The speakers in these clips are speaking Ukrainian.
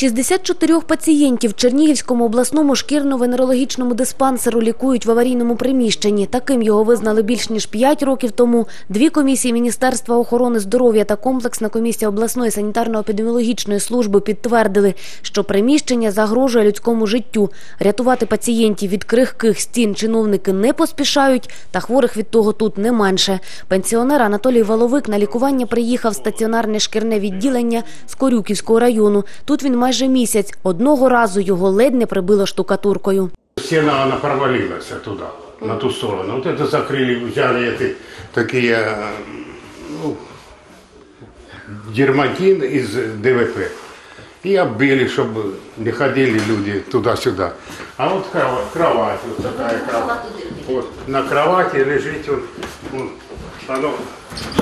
64 пацієнтів в Чернігівському обласному шкірно-венерологічному диспансеру лікують в аварійному приміщенні. Таким його визнали більш ніж 5 років тому. Дві комісії Міністерства охорони здоров'я та комплексна комісія обласної санітарно-епідеміологічної служби підтвердили, що приміщення загрожує людському життю. Рятувати пацієнтів від крихких стін чиновники не поспішають, та хворих від того тут не менше. Пенсіонер Анатолій Воловик на лікування приїхав в стаціонарне шкірне відділення з Корюківського району. Тут він майже місяць. Одного разу його ледь не прибило штукатуркою. Стена, она провалилась туда, на ту сторону. Вот это закрыли, взяли эти такие, э, ну, дерматин из ДВП. И оббили, чтобы не ходили люди туда-сюда. А вот кровать, кровать вот такая кровать. Вот, на кровати лежит вот, вот, оно,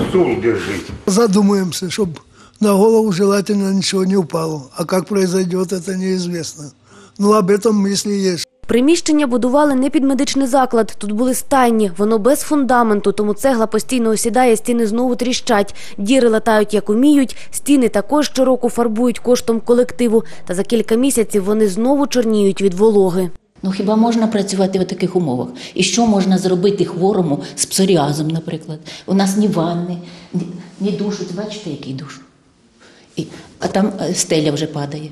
стул держит. Задумаемся, чтобы на голову желательно ничего не упало. А как произойдет, это неизвестно. Но об этом мысли есть. Приміщення будували не під медичний заклад. Тут були стайні. Воно без фундаменту, тому цегла постійно осідає, стіни знову тріщать. Діри латають як уміють. Стіни також щороку фарбують коштом колективу. Та за кілька місяців вони знову чорніють від вологи. Ну хіба можна працювати в таких умовах? І що можна зробити хворому з псоріазом, наприклад? У нас ні ванни, ні, ні душу. Бачите, який душ? А там е, стеля вже падає.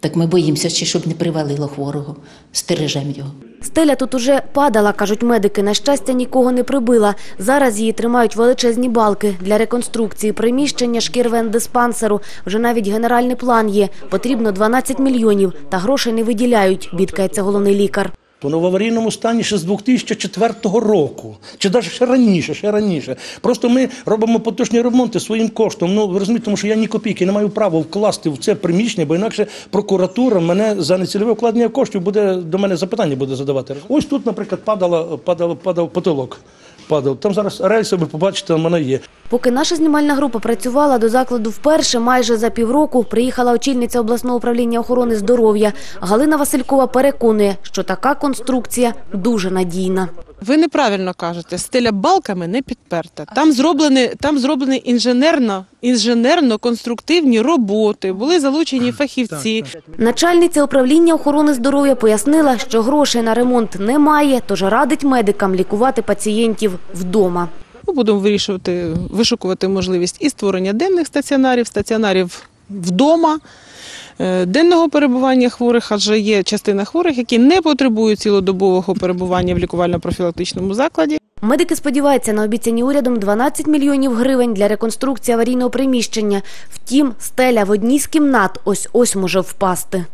Так ми боїмося, ще щоб не привалило хворого, стережемо його. Стеля тут уже падала, кажуть медики. На щастя, нікого не прибила. Зараз її тримають величезні балки для реконструкції приміщення шкірвендиспансеру. Вже навіть генеральний план є. Потрібно 12 мільйонів, та грошей не виділяють, бідкається головний лікар. Воно в аварійному стані ще з 2004 року, чи навіть ще раніше, ще раніше. Просто ми робимо поточні ремонти своїм коштом. Ну ви розумієте, тому що я ні копійки не маю права вкласти в це приміщення, бо інакше прокуратура мене за нецільове вкладення коштів буде до мене запитання буде задавати. Ось тут, наприклад, падала, падала, падав потолок. Падав. Там зараз рельси, ви побачите, там вона є. Поки наша знімальна група працювала до закладу вперше, майже за півроку приїхала очільниця обласного управління охорони здоров'я. Галина Василькова переконує, що така конструкція дуже надійна. Ви неправильно кажете, стеля балками не підперта. Там зроблені, там зроблені інженерно, інженерно-конструктивні роботи, були залучені фахівці. Начальниця управління охорони здоров'я пояснила, що грошей на ремонт немає, тож радить медикам лікувати пацієнтів вдома. Ми будемо вирішувати, вишукувати можливість і створення денних стаціонарів, стаціонарів вдома, е, денного перебування хворих, адже є частина хворих, які не потребують цілодобового перебування в лікувально-профілактичному закладі. Медики сподіваються на обіцяні урядом 12 мільйонів гривень для реконструкції аварійного приміщення. Втім, стеля в одній з кімнат ось-ось може впасти.